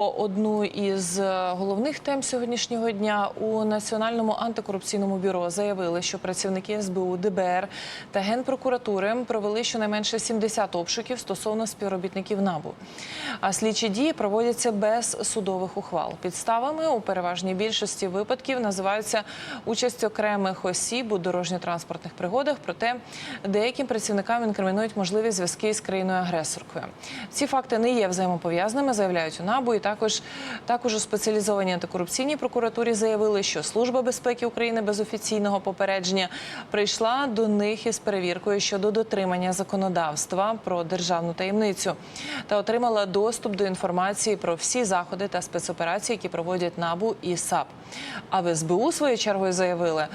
Одну із е, головних тем сьогоднішнього дня у Національному антикорупційному бюро заявили, що працівники СБУ, ДБР та Генпрокуратури провели щонайменше 70 обшуків стосовно співробітників НАБУ. А слідчі дії проводяться без судових ухвал. Підставами у переважній більшості випадків називаються участь окремих осіб у дорожньо-транспортних пригодах. Проте деяким працівникам інкримінують можливі зв'язки з країною-агресоркою. Ці факти не є взаємопов'язаними, заявляють у НАБУ. І також також у спеціалізованій антикорупційній прокуратурі заявили, що Служба безпеки України без офіційного попередження прийшла до них із перевіркою щодо дотримання законодавства про державну таємницю та отримала доступ до інформації про всі заходи та спецоперації, які проводять НАБУ і САП. А в СБУ своєю чергою заявили,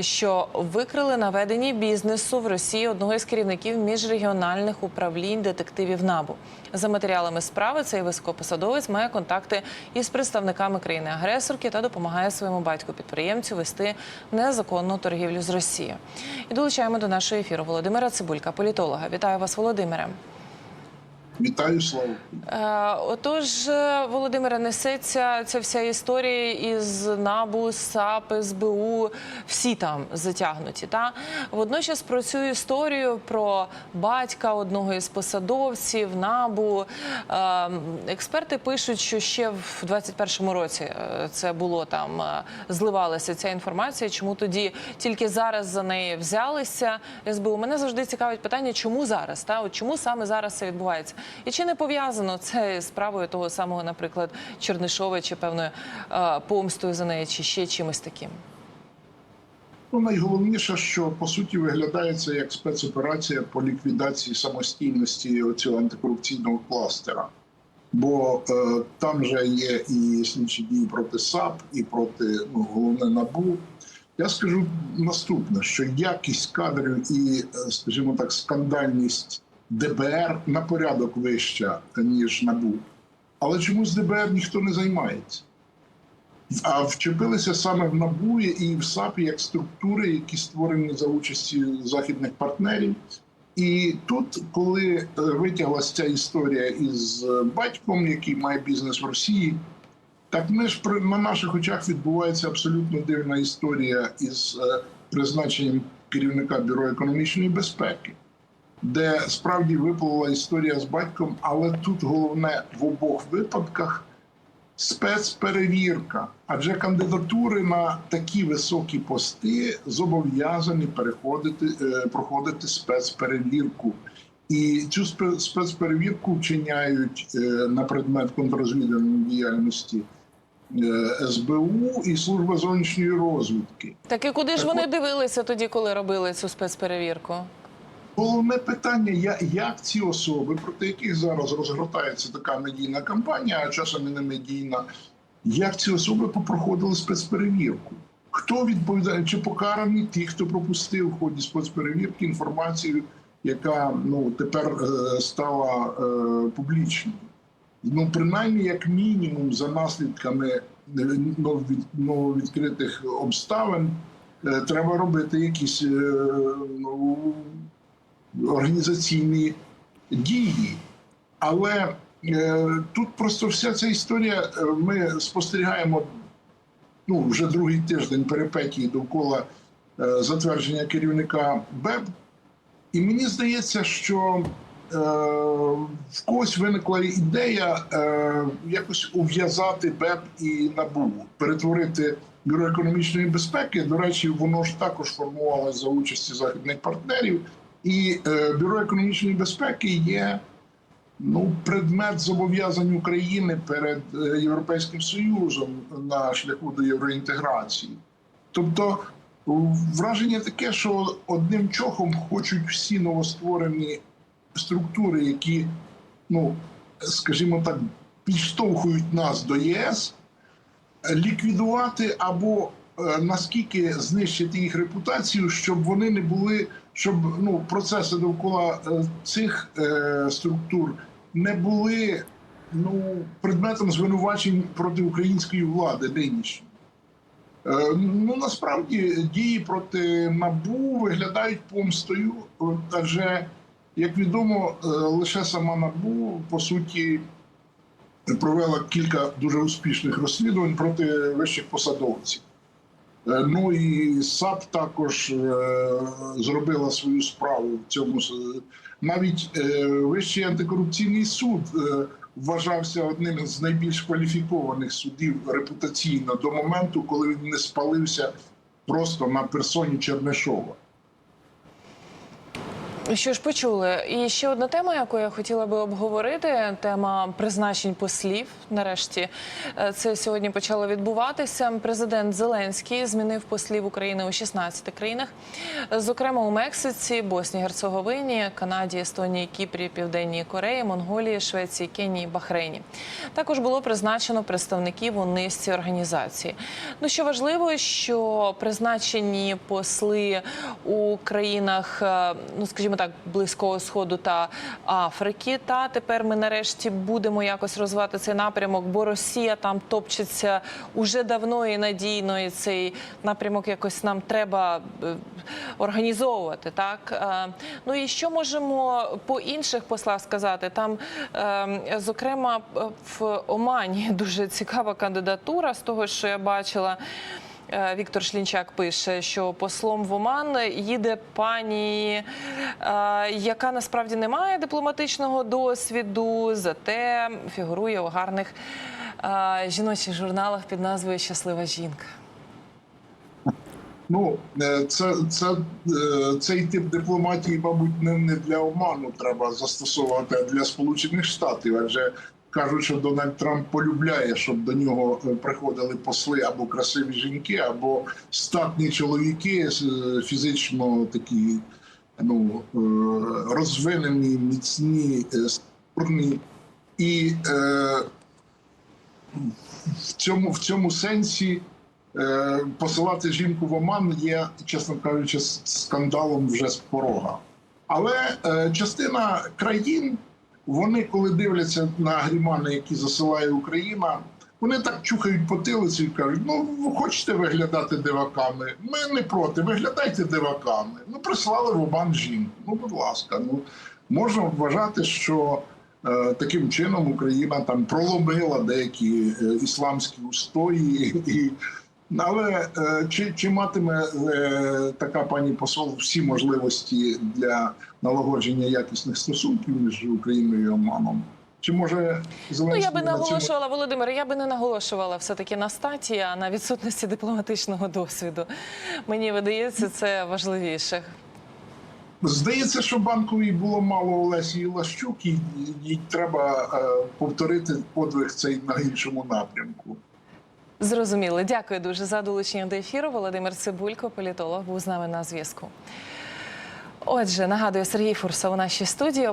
що викрили на веденні бізнесу в Росії одного із керівників міжрегіональних управлінь детективів НАБУ. За матеріалами справи цей високопосадовець має контакти із представниками країни-агресорки та допомагає своєму батьку-підприємцю вести незаконну торгівлю з Росією. І долучаємо до нашого ефіру Володимира Цибулька, політолога. Вітаю вас, Володимире. Вітаю славу. Е, Отож, е, Володимире, несеться ця вся історія із НАБУ, САП, СБУ, всі там затягнуті. Та водночас про цю історію про батька одного із посадовців НАБУ. е, Експерти пишуть, що ще в 21-му році це було там, зливалася ця інформація. Чому тоді тільки зараз за неї взялися СБУ? Мене завжди цікавить питання, чому зараз? Та от чому саме зараз це відбувається? І чи не пов'язано це з справою того самого, наприклад, Чернишова, чи певною помстою за неї, чи ще чимось таким? Ну, найголовніше, що по суті виглядає це як спецоперація по ліквідації самостійності цього антикорупційного кластера. Бо е, там же є і слідчі дії проти САП, і проти ну, головне НАБУ. Я скажу наступне: що якість кадрів і, е, скажімо так, скандальність ДБР на порядок вища, ніж НАБУ. Але чомусь ДБР ніхто не займається. А вчепилися саме в НАБУ і в САПі як структури, які створені за участі західних партнерів. І тут, коли е, витяглася ця історія із е, батьком, який має бізнес в Росії, так ми ж на наших очах відбувається абсолютно дивна історія із е, призначенням керівника бюро економічної безпеки, де справді виплила історія з батьком, але тут головне в обох випадках спецперевірка, адже кандидатури на такі високі пости зобов'язані переходити е, проходити спецперевірку. І цю спе- спецперевірку вчиняють е, на предмет контррозвідувальної діяльності е, СБУ і служба зовнішньої розвідки. Так і куди ж вони дивилися тоді, коли робили цю спецперевірку? Головне питання: як ці особи, проти яких зараз розгортається така медійна кампанія, а часом і не медійна, як ці особи попроходили спецперевірку? Хто відповідає, чи покарані ті, хто пропустив в ході спецперевірки інформацію, яка ну тепер е, стала е, публічною? Ну, принаймні, як мінімум, за наслідками е, нововідкритих обставин, е, треба робити якісь ну, організаційні дії. Але е, тут просто вся ця історія. е, Ми спостерігаємо ну, вже другий тиждень перипетії довкола е, затвердження керівника БЕБ. І мені здається, що в когось виникла ідея якось ув'язати БЕБ і НАБУ, перетворити бюро економічної безпеки. До речі, воно ж також формувалося за участі західних партнерів. І е, бюро економічної безпеки є ну, предмет зобов'язань України перед е, Європейським Союзом на шляху до євроінтеграції. Тобто враження таке, що одним чохом хочуть всі новостворені структури, які, ну скажімо так, підштовхують нас до ЄС, ліквідувати або наскільки знищити їх репутацію, щоб вони не були, щоб ну процеси довкола е, цих е, структур не були ну предметом звинувачень проти української влади нинішньої. Е, Ну насправді дії проти НАБУ виглядають помстою, адже, як відомо, е, лише сама НАБУ по суті провела кілька дуже успішних розслідувань проти вищих посадовців. Е, Ну і САП також е, зробила свою справу в цьому. Навіть е, Вищий антикорупційний суд вважався одним з найбільш кваліфікованих судів репутаційно до моменту, коли він не спалився просто на персоні Чернишова. Що ж почули? І ще одна тема, яку я хотіла би обговорити: тема призначень послів. Нарешті Е, це сьогодні почало відбуватися. Президент Зеленський змінив послів України у 16 країнах, зокрема у Мексиці, Боснії, Герцеговині, Канаді, Естонії, Кіпрі, Південній Кореї, Монголії, Швеції, Кенії, Бахрейні. Також було призначено представників у низці організацій. Ну що важливо, що призначені посли у країнах, е, ну скажімо так, близького сходу та Африки. Та тепер ми нарешті будемо якось розвивати цей напрямок, бо Росія там топчеться уже давно і надійно. І цей напрямок якось нам треба е, організовувати. Так Е, ну і що можемо по інших послах сказати? Там, е, зокрема, в Омані дуже цікава кандидатура з того, що я бачила. Е, Віктор Шлінчак пише, що послом в Оман їде пані, е, яка насправді не має дипломатичного досвіду, зате фігурує у гарних е, жіночих журналах під назвою Щаслива жінка. Ну, це, це, цей тип дипломатії, мабуть, не для Оману треба застосовувати, а для Сполучених Штатів. Адже кажуть, що Дональд Трамп полюбляє, щоб до нього е, приходили посли або красиві жінки, або статні чоловіки, е, фізично такі ну, е, розвинені, міцні, спорні. І е, в цьому, в цьому сенсі е, посилати жінку в Оман є, чесно кажучи, скандалом вже з порога. Але е, частина країн, вони, коли дивляться на грімани, які засилає Україна, вони так чухають потилицю і кажуть: ну, ви хочете виглядати диваками? Ми не проти, виглядайте диваками. Ну, прислали в Оман жінку. Ну, будь ласка, ну можна вважати, що е, таким чином Україна там проломила деякі е, ісламські устої і. Але е, чи, чи матиме е, така пані посол всі можливості для налагодження якісних стосунків між Україною і Оманом? Чи може Ну я би наголошувала, Володимир, я би не наголошувала все таки на статі, а на відсутності дипломатичного досвіду. Мені видається, це важливіше. Здається, що банковій було мало Олесі Ілащук, і їй треба е, повторити подвиг цей на іншому напрямку. Зрозуміло. Дякую дуже за долучення до ефіру. Володимир Цибулько, політолог, був з нами на зв'язку. Отже, нагадую, Сергій Фурса у нашій студії.